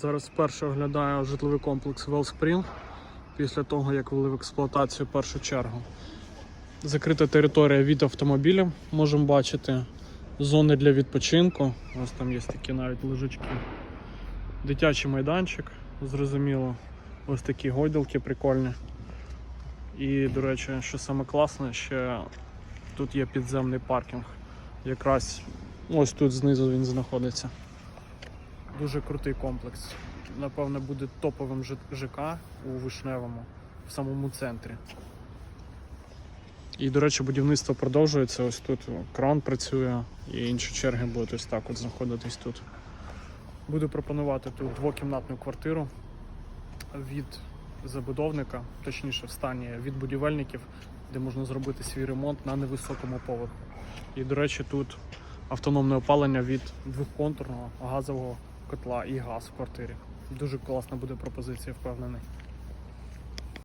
Зараз вперше оглядаю житловий комплекс Wellspring після того, як ввели в експлуатацію першу чергу. Закрита територія від автомобілів. Можемо бачити зони для відпочинку. Ось там є такі навіть лежачки. Дитячий майданчик, зрозуміло. Ось такі гойдалки прикольні. І, до речі, що саме класне, ще тут є підземний паркінг. Якраз ось тут знизу він знаходиться. Дуже крутий комплекс. Напевно, буде топовим ЖК у Вишневому, в самому центрі. І, до речі, будівництво продовжується. Ось тут кран працює, і інші черги будуть ось так от знаходитись тут. Буду пропонувати тут двокімнатну квартиру від забудовника, точніше в стані від будівельників, де можна зробити свій ремонт на невисокому поверху. І, до речі, тут автономне опалення від двохконтурного газового котла і газ в квартирі. Дуже класна буде пропозиція, впевнений.